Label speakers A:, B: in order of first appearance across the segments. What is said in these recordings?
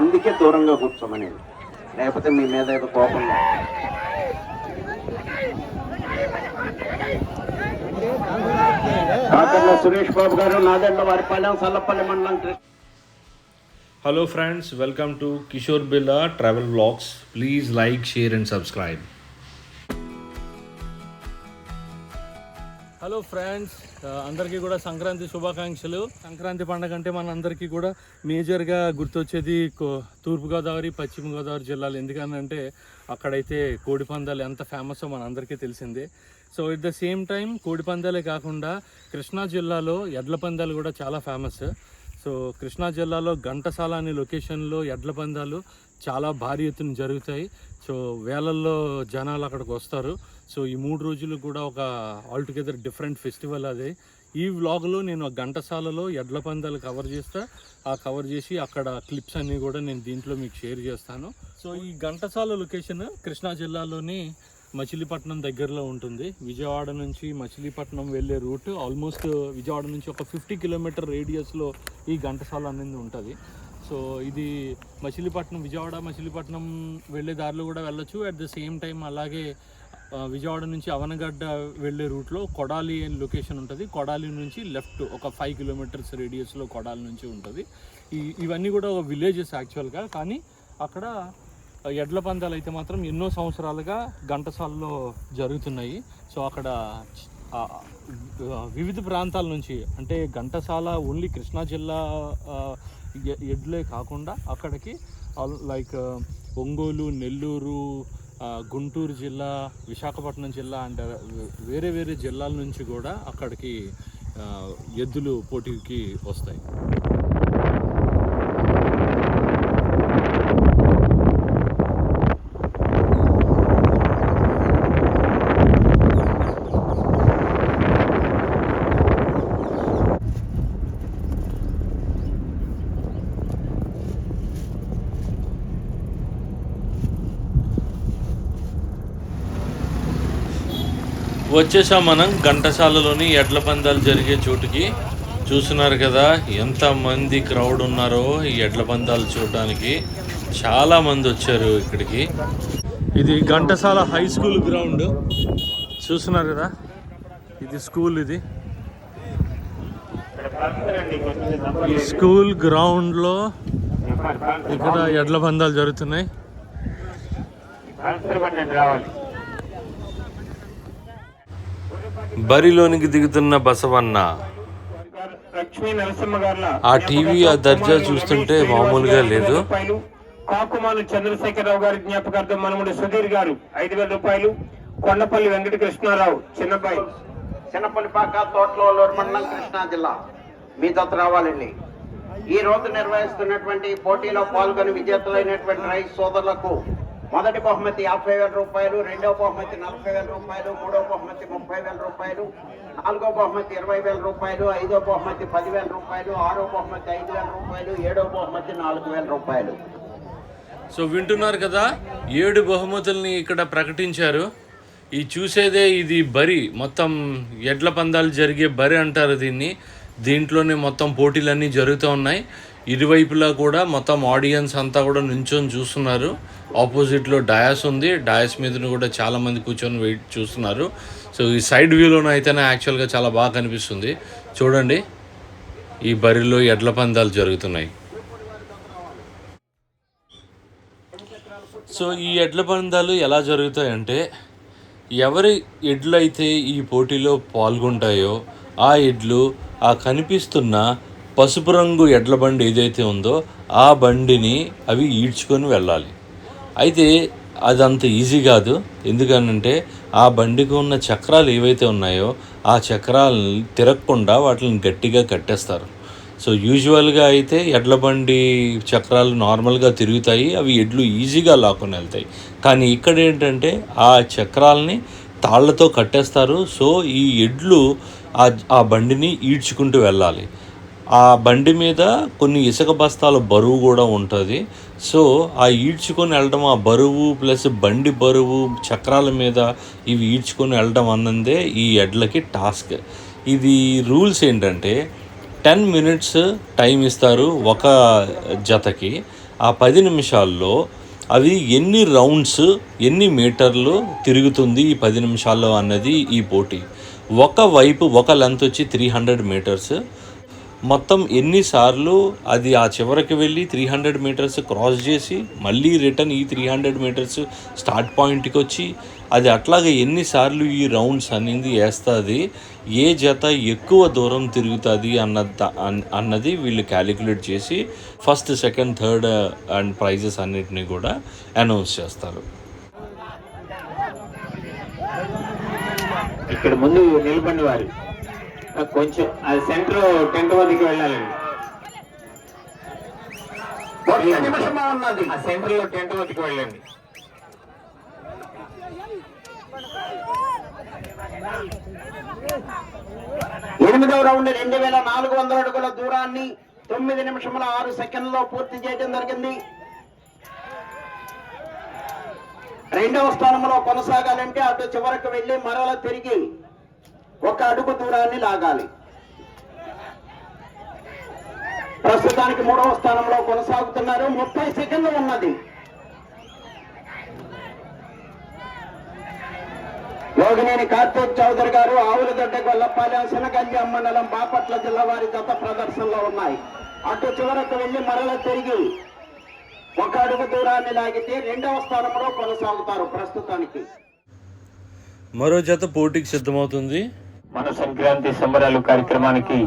A: అందుకే దూరంగా కూర్చోమనేది లేకపోతే మీ మీద ఏదో కోపం లేదు. కాకర్ల సురేష్ బాబు గారు నాదెండ్ల వారిపాలెం సల్లపల్లి మండలం Krishna
B: Hello friends, welcome to Kishore Billa Travel Vlogs. Please like, share and
C: hello friends అందరికీ కూడా సంక్రాంతి శుభాకాంక్షలు. సంక్రాంతి పండగ అంటే మనందరికీ కూడా మేజర్గా గుర్తొచ్చేది కో- తూర్పుగోదావరి పశ్చిమ గోదావరి జిల్లాలు. ఎందుకనంటే అక్కడైతే కోడి పందాలు ఎంత ఫేమస్ మనందరికీ తెలిసిందే. So at the same time కోడి పందాలే కాకుండా కృష్ణా జిల్లాలో ఎడ్ల పందాలు కూడా చాలా ఫేమస్. సో కృష్ణా జిల్లాలో ఘంటసాల అనే లొకేషన్లో ఎడ్ల పందాలు చాలా భారీ ఎత్తున జరుగుతాయి. సో వేలల్లో జనాలు అక్కడికి వస్తారు. సో ఈ మూడు రోజులు కూడా ఒక ఆల్టుగెదర్ డిఫరెంట్ ఫెస్టివల్ అదే. ఈ వ్లాగ్లో నేను ఆ ఘంటసాలలో ఎడ్ల పందాలు కవర్ చేస్తా. ఆ కవర్ చేసి అక్కడ క్లిప్స్ అన్నీ కూడా నేను దీంట్లో మీకు షేర్ చేస్తాను. సో ఈ ఘంటసాల లొకేషన్ కృష్ణా జిల్లాలోని మచిలీపట్నం దగ్గరలో ఉంటుంది. విజయవాడ నుంచి మచిలీపట్నం వెళ్ళే రూట్ ఆల్మోస్ట్ విజయవాడ నుంచి ఒక ఫిఫ్టీ కిలోమీటర్ రేడియస్లో ఈ ఘంటసాల అనేది ఉంటుంది. సో ఇది మచిలీపట్నం విజయవాడ మచిలీపట్నం వెళ్ళే దారిలో కూడా వెళ్ళొచ్చు. అట్ ద సేమ్ టైం అలాగే విజయవాడ నుంచి అవనగడ్డ వెళ్ళే రూట్లో కొడాలి అనే లొకేషన్ ఉంటుంది. కొడాలి నుంచి లెఫ్ట్ ఒక ఫైవ్ కిలోమీటర్స్ రేడియస్లో కొడాలి నుంచి ఉంటుంది. ఈ ఇవన్నీ కూడా ఒక విలేజెస్ యాక్చువల్గా కానీ అక్కడ ఎడ్ల పందాలు అయితే మాత్రం ఎన్నో సంవత్సరాలుగా ఘంటసాలలో జరుగుతున్నాయి. సో అక్కడ వివిధ ప్రాంతాల నుంచి అంటే ఘంటసాల ఓన్లీ కృష్ణా జిల్లా ఎడ్లే కాకుండా అక్కడికి లైక్ ఒంగోలు నెల్లూరు గుంటూరు జిల్లా విశాఖపట్నం జిల్లా అంటే వేరే వేరే జిల్లాల నుంచి కూడా అక్కడికి ఎద్దులు పోటీకి వస్తాయి. వచ్చేసాం మనం ఘంటసాలలోని ఎడ్ల పందాలు జరిగే చోటుకి. చూస్తున్నారు కదా ఎంత మంది క్రౌడ్ ఉన్నారో ఈ ఎడ్ల పందాలు చూడడానికి చాలా మంది వచ్చారు ఇక్కడికి. ఇది ఘంటసాల హై స్కూల్ గ్రౌండ్. చూస్తున్నారు కదా ఇది స్కూల్ ఇది. ఈ స్కూల్ గ్రౌండ్లో ఇక్కడ ఎడ్ల పందాలు జరుగుతున్నాయి బరిలోనికి దిగుతున్న బసవన్న.
A: లక్ష్మీ నరసింహ గారుల
B: ఆ టీవీ ఆ దర్జా చూస్తుంటే మామూలుగా లేదు.
A: కాకుమాను చంద్రశేఖరరావు గారి జ్ఞాపకార్థం మనముడు సుధీర్ గారు ఐదు వేల రూపాయలు కొండపల్లి వెంకట కృష్ణారావు చిన్నబాయి చిన్నపల్లిపాక తోటలూరు మండలం కృష్ణా జిల్లా. మీ జత రావాలండి. ఈ రోజు నిర్వహిస్తున్నటువంటి పోటీలో పాల్గొని విజేతలైనటువంటి రైతు సోదరులకు మొదటి బహుమతి యాభై వేల రూపాయలు రెండవ బహుమతి నలభై వేల రూపాయలు మూడో బహుమతి ముప్పై వేల రూపాయలు నాలుగో బహుమతి ఇరవై వేల రూపాయలు ఐదో బహుమతి పదివేల రూపాయలు ఆరో బహుమతి ఐదు వేల రూపాయలు ఏడో బహుమతి నాలుగు వేల రూపాయలు.
B: సో వింటున్నారు కదా ఏడు బహుమతుల్ని ఇక్కడ ప్రకటించారు. ఈ చూసేదే ఇది బరి మొత్తం ఎడ్ల పందాలు జరిగే బరి అంటారు దీన్ని. దీంట్లోనే మొత్తం పోటీలన్నీ జరుగుతూ ఉన్నాయి. ఇరువైపులా కూడా మొత్తం ఆడియన్స్ అంతా కూడా నుంచొని చూస్తున్నారు. ఆపోజిట్లో డయాస్ ఉంది. డయాస్ మీద కూడా చాలామంది కూర్చొని వెయిట్ చూస్తున్నారు. సో ఈ సైడ్ వ్యూలోనే అయితేనే యాక్చువల్గా చాలా బాగా కనిపిస్తుంది. చూడండి. ఈ బరిలో ఎడ్ల పందాలు జరుగుతున్నాయి. సో ఈ ఎడ్ల పందాలు ఎలా జరుగుతాయంటే ఎవరి ఎడ్లు అయితే ఈ పోటీలో పాల్గొంటాయో ఆ ఎడ్లు ఆ కనిపిస్తున్న పసుపు రంగు ఎడ్ల బండి ఏదైతే ఉందో ఆ బండిని అవి ఈడ్చుకొని వెళ్ళాలి. అయితే అది అంత ఈజీ కాదు. ఎందుకనంటే ఆ బండికి ఉన్న చక్రాలు ఏవైతే ఉన్నాయో ఆ చక్రాలని తిరగకుండా వాటిని గట్టిగా కట్టేస్తారు. సో యూజువల్గా అయితే ఎడ్ల బండి చక్రాలు నార్మల్గా తిరుగుతాయి అవి ఎడ్లు ఈజీగా లాక్కొని వెళ్తాయి. కానీ ఇక్కడ ఏంటంటే ఆ చక్రాలని తాళ్ళతో కట్టేస్తారు. సో ఈ ఎడ్లు ఆ ఆ బండిని ఈడ్చుకుంటూ వెళ్ళాలి. ఆ బండి మీద కొన్ని ఇసుక బస్తాల బరువు కూడా ఉంటుంది. సో ఆ ఈడ్చుకొని వెళ్ళడం ఆ బరువు ప్లస్ బండి బరువు చక్రాల మీద ఇవి ఈడ్చుకొని వెళ్ళడం అన్నదే ఈ ఎడ్లకి టాస్క్. ఇది రూల్స్ ఏంటంటే టెన్ మినిట్స్ టైం ఇస్తారు ఒక జతకి. ఆ పది నిమిషాల్లో అవి ఎన్ని రౌండ్స్ ఎన్ని మీటర్లు తిరుగుతుంది ఈ పది నిమిషాల్లో అన్నది ఈ పోటీ. ఒక వైపు ఒక లెంత్ వచ్చి త్రీ హండ్రెడ్ మీటర్స్ మొత్తం ఎన్నిసార్లు అది ఆ చివరికి వెళ్ళి త్రీ హండ్రెడ్ మీటర్స్ క్రాస్ చేసి మళ్ళీ రిటర్న్ ఈ త్రీ హండ్రెడ్ మీటర్స్ స్టార్ట్ పాయింట్కి వచ్చి అది అట్లాగే ఎన్నిసార్లు ఈ రౌండ్స్ అనేది వేస్తుంది ఏ జత ఎక్కువ దూరం తిరుగుతుంది అన్న అన్నది వీళ్ళు క్యాలిక్యులేట్ చేసి first second third and prizes అన్నిటిని కూడా అనౌన్స్ చేస్తారు.
A: ఇక్కడ ముందు నిలబడి వారు. కొంచెం అది సెంటర్ టెంట్ వద్దకు వెళ్ళాలండి. ఆ సెంటర్లో టెంట్ వద్దకు వెళ్ళండి. ఎనిమిదవ రౌండ్ రెండు వేల నాలుగు వందల అడుగుల దూరాన్ని తొమ్మిది నిమిషముల ఆరు సెకండ్లో పూర్తి చేయడం జరిగింది. రెండవ స్థానంలో కొనసాగాలంటే అటు చివరకు వెళ్ళి మరల తిరిగి ఒక అడుగు దూరాన్ని లాగాలి. ప్రస్తుతానికి మూడవ స్థానంలో కొనసాగుతున్నారు. ముప్పై సెకండ్లు ఉన్నది. యోగినేని కార్తీక్ చౌదరి గారు ఆవులదొడ్డ గొల్లపాలెం శనగంజం మండలం బాపట్ల జిల్లా వారి జత ప్రదర్శనలో ఉన్నాయి. అటు చివరకు వెళ్ళి మరల తిరిగి ఒక అడుగు దూరాన్ని లాగితే రెండవ స్థానంలో కొనసాగుతారు ప్రస్తుతానికి.
B: మరో జత పోటీకి సిద్ధమవుతుంది.
A: మన సంక్రాంతి సంబరాలు కార్యక్రమానికి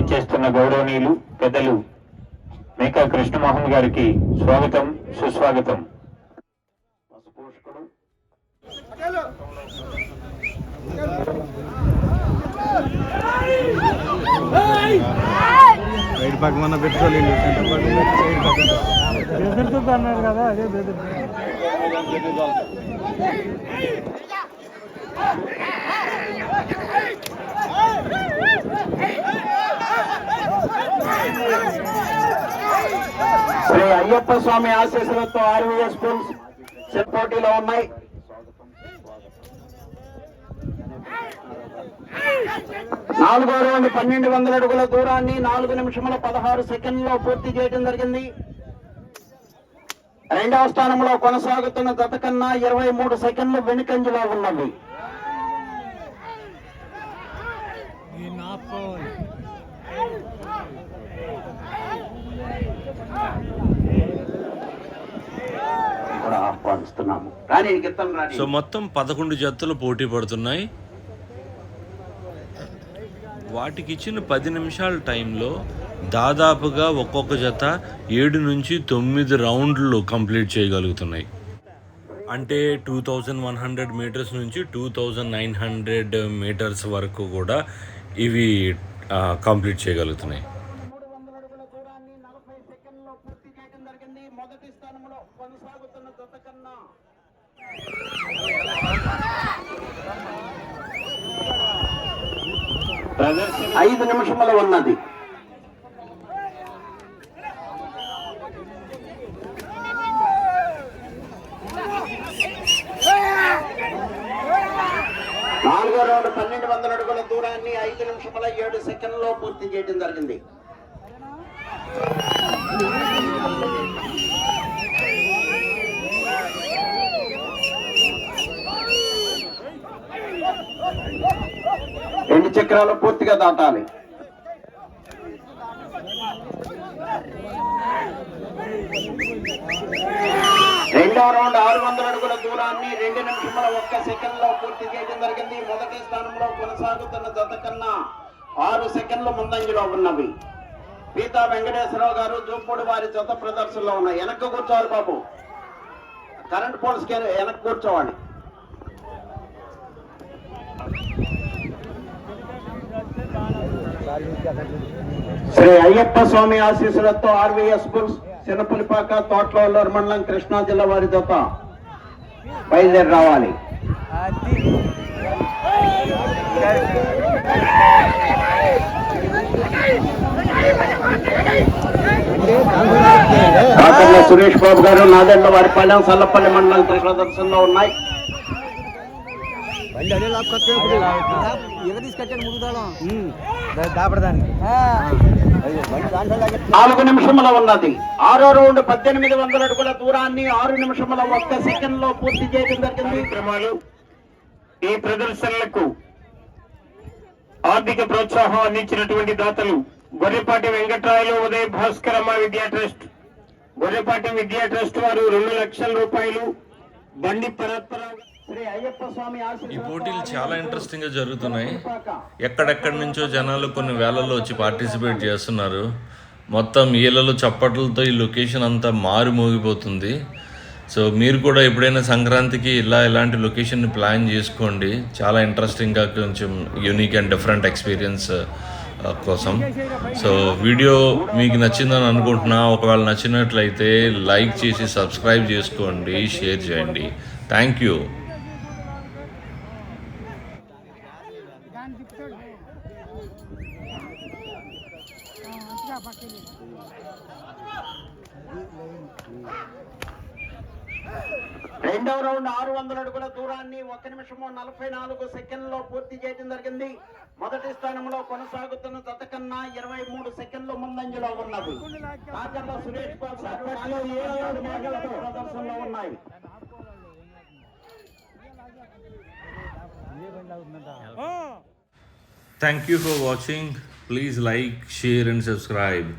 A: ఇచ్చేస్తున్న గౌరవనీయులు పెద్దలు మేకా కృష్ణమోహన్ గారికి స్వాగతం సుస్వాగతం.
D: పక్కన సైడ్
C: అన్నారు కదా అదే
A: అయ్యప్ప స్వామి ఆశీస్సులతో ఆర్వీఎస్ స్కూల్స్ పోటీలో ఉన్నాయి. నాలుగో రౌండ్ పన్నెండు వందల అడుగుల దూరాన్ని నాలుగు నిమిషముల పదహారు సెకండ్లో పూర్తి చేయడం జరిగింది. రెండవ స్థానంలో కొనసాగుతున్న జత కన్నా ఇరవై మూడు సెకండ్లు వెనుకంజలో ఉన్నవి కూడా ఆహ్వానిస్తున్నాము రాని గీతం రాని.
B: సో మొత్తం పదకొండు జతలు పోటీ పడుతున్నాయి. వాటికి ఇచ్చిన పది నిమిషాల టైంలో దాదాపుగా ఒక్కొక్క జత ఏడు నుంచి తొమ్మిది రౌండ్లు కంప్లీట్ చేయగలుగుతున్నాయి. అంటే two thousand one hundred meters నుంచి two thousand nine hundred meters వరకు కూడా ఇవి కంప్లీట్ చేయగలుగుతున్నాయి.
A: అడుగుల దూరాన్ని నలభై సెకండ్లో పూర్తి చేయడం జరిగింది. మొదటి స్థానంలో కొనసాగుతున్న జత కన్నా ఐదు నిమిషములు ఉన్నది. నాలుగో రౌండ్ పన్నెండు వందల అడుగుల దూరాన్ని ఐదు నిమిషముల ఏడు సెకండ్లో పూర్తి చేయడం జరిగింది. రెండు చక్రాలు పూర్తిగా దాటాలి. రెండో రౌండ్ ఆరు వందల అడుగుల దూరాన్ని రెండు నిమిషముల ఒక్క సెకండ్లో పూర్తి చేయడం జరిగింది. మొదటి స్థానంలో కొనసాగుతున్న జత కన్నా ఆరు సెకండ్లు ముందంజలో ఉన్నవి. పీతా వెంకటేశ్వరరావు గారు జూపూడి వారి జత ప్రదర్శనలో ఉన్నాయి. వెనక్కి కూర్చోవాలి బాబు. కరెంట్ పోల్స్ వెనక్కి కూర్చోవాలి. శ్రీ అయ్యప్ప స్వామి ఆశీస్సులతో ఆర్వీఎస్ బుల్స్ చిన్నపులిపాక తోటలూరు మండలం కృష్ణా జిల్లా వారి జత బయలుదేరి రావాలి. సురేష్ బాబు గారు నాదెండ్ల వారి పల్లెం సల్లపల్లి మండలం కృష్ణ దర్శనంలో ఉన్నాయి. నాలుగు నిమిషముల ఉన్నది. ఆరో రౌండ్ పద్దెనిమిది వందల అడుగుల దూరాన్ని ఆరు నిమిషముల ఒక్క సెకండ్లో పూర్తి చేయడం జరిగింది. క్రమాలు ఈ ప్రదర్శనలకు ఆర్థిక ప్రోత్సాహం అందించినటువంటి దాతలు గొర్రెపాటి వెంకట్రాయలు ఉదయ భాస్కరమ్మ విద్యా ట్రస్ట్ గొర్రెపాటి విద్యా ట్రస్ట్ వారు రెండు లక్షల రూపాయలు. బండి పరత్పరావు శ్రీ అయ్యప్ప స్వామి
B: ఈ పోటీలు చాలా ఇంట్రెస్టింగ్గా జరుగుతున్నాయి. ఎక్కడెక్కడి నుంచో జనాలు కొన్ని వేలలో వచ్చి పార్టిసిపేట్ చేస్తున్నారు. మొత్తం ఈలలో చప్పట్లతో ఈ లొకేషన్ అంతా మారు మోగిపోతుంది. సో మీరు కూడా ఎప్పుడైనా సంక్రాంతికి ఇలా ఇలాంటి లొకేషన్ని ప్లాన్ చేసుకోండి. చాలా ఇంట్రెస్టింగ్గా కొంచెం యూనిక్ అండ్ డిఫరెంట్ ఎక్స్పీరియన్స్ కోసం. సో వీడియో మీకు నచ్చిందని అనుకుంటున్నా. ఒకవేళ నచ్చినట్లయితే లైక్ చేసి సబ్స్క్రైబ్ చేసుకోండి షేర్ చేయండి. Thank you.
A: రెండవ రౌండ్ ఆరు వందల అడుగుల దూరాన్ని ఒక నిమిషము నలభై నాలుగు సెకండ్లో పూర్తి చేయడం జరిగింది. మొదటి స్థానంలో కొనసాగుతున్న జత కన్నా ఇరవై మూడు సెకండ్లు ముందంజలో ఉన్నది. కాకర్ల సురేష్ బాబు ప్రదర్శనలో ఉన్నాయి?
B: Thank you for watching please like share and subscribe